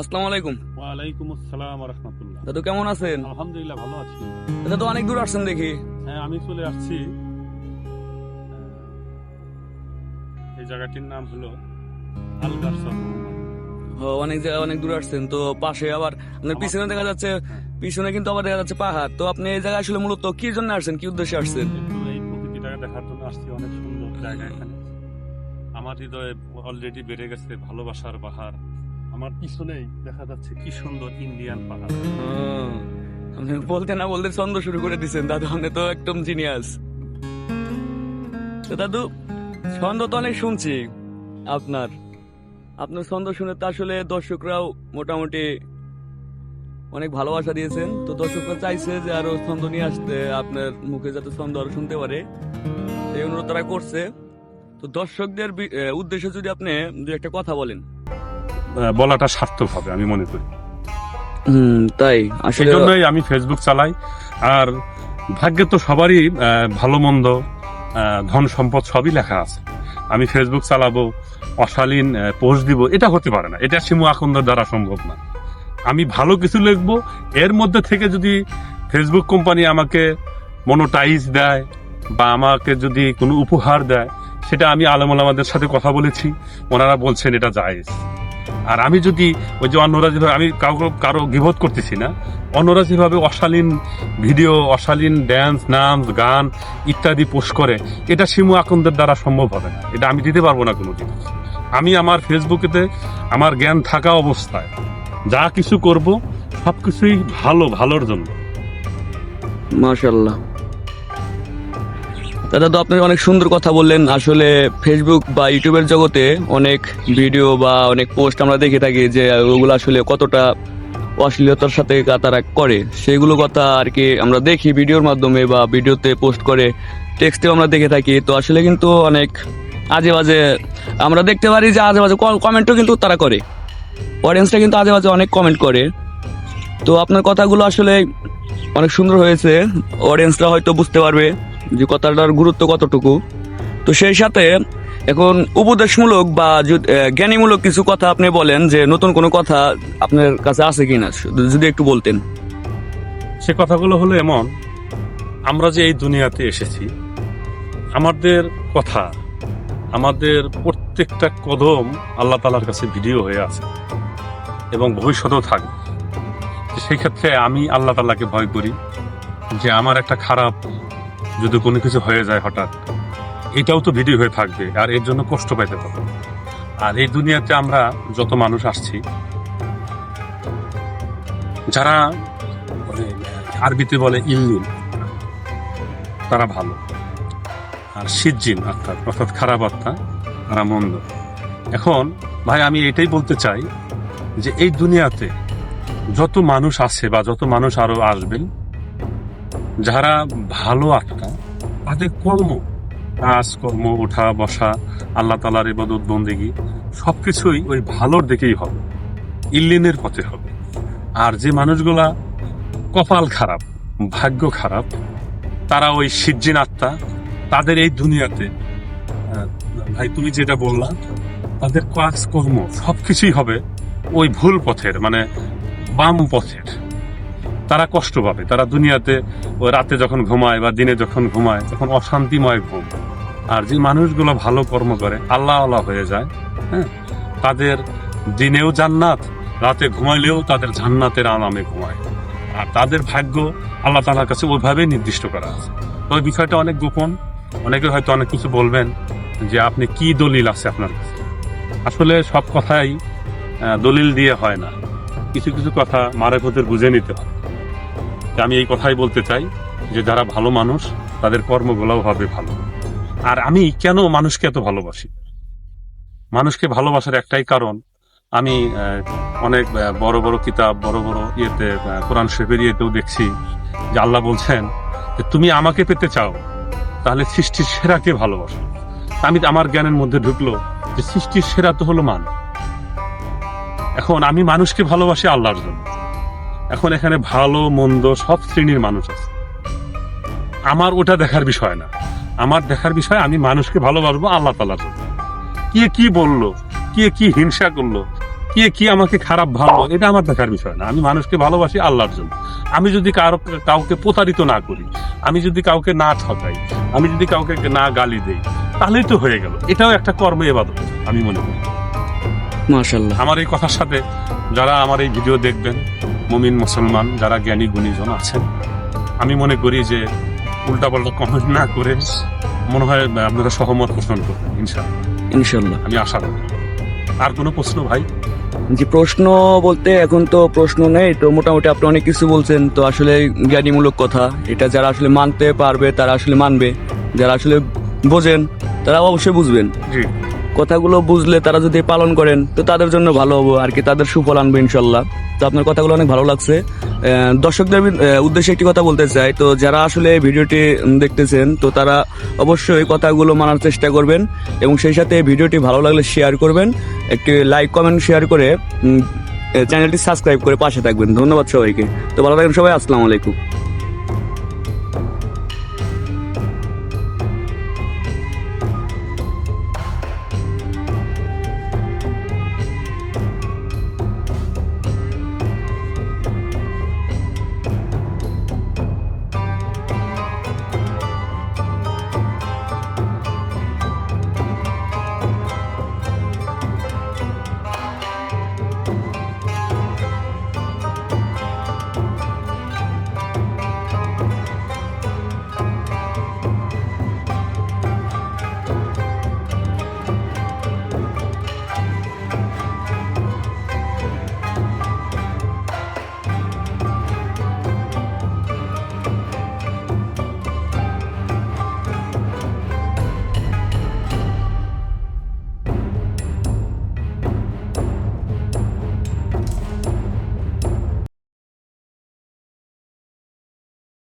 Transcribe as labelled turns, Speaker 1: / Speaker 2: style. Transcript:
Speaker 1: আসসালামু আলাইকুম।
Speaker 2: ওয়ালাইকুম আসসালাম রহমতুল্লাহ।
Speaker 1: দাদু কেমন আছেন?
Speaker 2: আলহামদুলিল্লাহ ভালো আছি।
Speaker 1: দাদু অনেক দূর আসছেন দেখি।
Speaker 2: হ্যাঁ আমি চলে আসছি। এই জায়গাটির নাম হলো আলগারসর
Speaker 1: অনেক জায়গায় অনেক দূর আসছেন। তো পাশে আবার আপনার পিছনে দেখা যাচ্ছে পিছনে কিন্তু আবার দেখা যাচ্ছে পাহাড়। তো আপনি এই জায়গায় আসলে মূলত কি জন্য আসছেন? কি উদ্দেশ্যে আসছেন?
Speaker 2: এই প্রকৃতিটাকে দেখার জন্য আসছি। অনেক সুন্দর জায়গা এখানে। আমার হৃদয়ে অলরেডি বেড়ে গেছে ভালোবাসার পাহাড়। আমার পিছনেই দেখা যাচ্ছে কি সুন্দর ইন্ডিয়ান পাহাড়।
Speaker 1: আপনি বলতে না বলতে ছন্দ শুরু করে দিচ্ছেন দাদু, আপনি তো একদম জিনিয়াস দাদু, ছন্দ তো অনেক শুনছি আপনার। আপনার ছন্দ শুনে তো আসলে দর্শকরাও মোটামুটি অনেক ভালোবাসা দিয়েছেন। তো দর্শকরা চাইছে যে আরও ছন্দ নিয়ে আসতে, আপনার মুখে যাতে ছন্দ আরও শুনতে পারে। এই অনুরোধ তারা করছে। তো দর্শকদের উদ্দেশ্যে যদি আপনি দু একটা কথা বলেন।
Speaker 2: বলাটা সার্থক হবে আমি মনে করি।
Speaker 1: তাই?
Speaker 2: সেই জন্যই আমি ফেসবুক চালাই। আর ভাগ্যে তো সবারই ভালো মন্দ ধন সম্পদ সবই লেখা আছে। আমি ফেসবুক চালাবো অশালীন পোস্ট দিব এটা হতে পারে না। এটা শিমু আকন্দের দ্বারা সম্ভব না। আমি ভালো কিছু লিখব এর মধ্যে থেকে যদি ফেসবুক কোম্পানি আমাকে মনোটাইজ দেয় বা আমাকে যদি কোনো উপহার দেয় সেটা আমি আলম আমাদের সাথে কথা বলেছি ওনারা বলছেন এটা জায়েজ। আর আমি যদি ওই যে অন্যরা যেভাবে আমি কাউকে কারও গিবোধ করতেছি না, অন্যরা যেভাবে অশালীন ভিডিও, অশালীন ড্যান্স নাচ, গান ইত্যাদি পোস্ট করে, এটা শিমু আকন্দের দ্বারা সম্ভব হবে না। এটা আমি দিতে পারব না কোনো জিনিস আমি আমার ফেসবুকেতে আমার জ্ঞান থাকা অবস্থায় যা কিছু করব সব কিছুই ভালো, ভালোর জন্য।
Speaker 1: মাশাল্লাহ দাদা, তো আপনি অনেক সুন্দর কথা বললেন। আসলে ফেসবুক বা ইউটিউবের জগতে অনেক ভিডিও বা অনেক পোস্ট আমরা দেখে থাকি যে, ওগুলো আসলে কতটা অশ্লীলতার সাথে তারা করে। সেগুলো কথা আর কি আমরা দেখি ভিডিওর মাধ্যমে বা ভিডিওতে পোস্ট করে। টেক্সটেও আমরা দেখে থাকি। তো আসলে কিন্তু অনেক আজে বাজে আমরা দেখতে পারি যে, আজে বাজে কমেন্টও কিন্তু তারা করে। অডিয়েন্সটা কিন্তু আজে বাজে অনেক কমেন্ট করে। তো আপনার কথাগুলো আসলে অনেক সুন্দর হয়েছে। অডিয়েন্সরা হয়তো বুঝতে পারবে। যে কথাটার গুরুত্ব কতটুকু? তো সেই সাথে এখন উপদেশমূলক বা জ্ঞানীমূলক কিছু কথা আপনি বলেন যে নতুন কোনো কথা আপনার কাছে আছে কিনা, শুধু- যদি একটু বলতেন।
Speaker 2: সে কথাগুলো হলো এমন, আমরা যে এই দুনিয়াতে এসেছি, আমাদের কথা, আমাদের প্রত্যেকটা কদম আল্লাহ তালার কাছে ভিডিও হয়ে আছে এবং ভবিষ্যতেও থাকবে। সেই ক্ষেত্রে আমি আল্লাহ তালাকে ভয় করি যে আমার একটা খারাপ যদি কোনো কিছু হয়ে যায় হঠাৎ, এটাও তো ভিডিও হয়ে থাকবে, আর এর জন্য কষ্ট পাইতে হবে। আর এই দুনিয়াতে আমরা যত মানুষ আসছি, যারা মানে আরবিতে বলে ইল্লিন তারা ভালো। আর সিজ্জিন অর্থাৎ অর্থাৎ খারাপ আত্মা, তারা মন্দ। এখন, ভাই, আমি এটাই বলতে চাই যে এই দুনিয়াতে যত মানুষ আছে বা যত মানুষ আরও আসবেন যারা ভালো আত্মা, তাদের কর্ম কাজ কর্ম ওঠা, বসা, আল্লাহ তালার ইবাদত সব কিছুই ওই ভালোর দিকেই হবে, ইল্লিনের পথে হবে। আর যে মানুষগুলা কপাল খারাপ, ভাগ্য খারাপ, তারা ওই সিজ্জিন আত্মা, তাদের এই দুনিয়াতে ভাই তুমি যেটা বললা, তাদের কাজ কর্ম সবকিছুই হবে ওই ভুল পথের মানে বাম পথের। তারা কষ্ট পাবে। তারা দুনিয়াতে ওই রাতে যখন ঘুমায় বা দিনে যখন ঘুমায়, তখন অশান্তিময় ঘুম। আর যে মানুষগুলো ভালো কর্ম করে আল্লাহ আল্লাহ হয়ে যায় হ্যাঁ? তাদের দিনেও জান্নাত, রাতে ঘুমাইলেও তাদের জান্নাতের আরামে ঘুমায়। আর তাদের ভাগ্য আল্লাহ তালার কাছে ওইভাবে নির্দিষ্ট করা আছে। ওই বিষয়টা অনেক গোপন। অনেকে হয়তো অনেক কিছু বলবেন যে আপনি কি দলিল আছে আপনার কাছে? আসলে সব কথাই দলিল দিয়ে হয় না। কিছু কিছু কথা মারেফতের বুঝে নিতে হয়। আমি এই কথাই বলতে চাই যে যারা ভালো মানুষ, তাদের কর্মগুলোও হবে ভালো। আর আমি কেন মানুষকে এত ভালোবাসি? মানুষকে ভালোবাসার একটাই কারণ, আমি অনেক বড় বড় কিতাব, বড় বড় ইয়েতে কোরআন শরীফের ইয়েতেও দেখছি যে আল্লাহ বলছেন যে তুমি আমাকে পেতে চাও, তাহলে সৃষ্টির সেরাকে ভালোবাসো। আমি আমার জ্ঞানের মধ্যে ঢুকলো যে সৃষ্টির সেরা তো হলো মান এখন আমি মানুষকে ভালোবাসি আল্লাহর জন্য। এখন এখানে ভালো মন্দ সব শ্রেণির মানুষ আছে। আমার ওটা দেখার বিষয় না। আমার দেখার বিষয় আমি মানুষকে ভালোবাসবো আল্লাহ তালার জন্য। কে কি বলল? কে কি হিংসা করল? কে কি আমাকে খারাপ ভালো এটা আমার দেখার বিষয় না। আমি মানুষকে ভালোবাসি আল্লাহর জন্য। আমি যদি কারও কাউকে প্রতারিত না করি আমি যদি কাউকে না ঠকাই আমি যদি কাউকে না গালি দেই তাহলেই তো হয়ে গেল। এটাও একটা কর্ম এবাদত আমি মনে করি।
Speaker 1: মাশাল্লাহ
Speaker 2: আমার এই কথার সাথে যারা আমার এই ভিডিও দেখবেন মুমিন মুসলমান যারা জ্ঞানী গুণীজন আছেন আমি মনে করি যে উল্টাপাল্টা কমেন্ট না করে মনে হয় আপনারা সহমত পোষণ করবেন ইনশাআল্লাহ।
Speaker 1: ইনশাল্লাহ
Speaker 2: আমি আশা রাখি আর কোনো প্রশ্ন ভাই?
Speaker 1: যে প্রশ্ন বলতে এখন তো প্রশ্ন নেই তো মোটামুটি আপনি অনেক কিছু বলছেন তো আসলে জ্ঞানীমূলক কথা। এটা যারা আসলে মানতে পারবে তারা আসলে মানবে। যারা আসলে বোঝেন তারা অবশ্যই বুঝবেন।
Speaker 2: জি।
Speaker 1: কথাগুলো বুঝলে তারা যদি পালন করেন, তো তাদের জন্য ভালো হব আর কি, তাদের সুফল আনবে ইনশাল্লাহ। তো আপনার কথাগুলো অনেক ভালো লাগছে। দর্শকদের উদ্দেশ্যে একটি কথা বলতে চাই, তো যারা আসলে ভিডিওটি দেখতেছেন, তো তারা অবশ্যই কথাগুলো মানার চেষ্টা করবেন এবং সেই সাথে ভিডিওটি ভালো লাগলে শেয়ার করবেন। একটি লাইক কমেন্ট শেয়ার করে চ্যানেলটি সাবস্ক্রাইব করে পাশে থাকবেন। ধন্যবাদ সবাইকে। তো ভালো থাকবেন সবাই, আসসালামু আলাইকুম।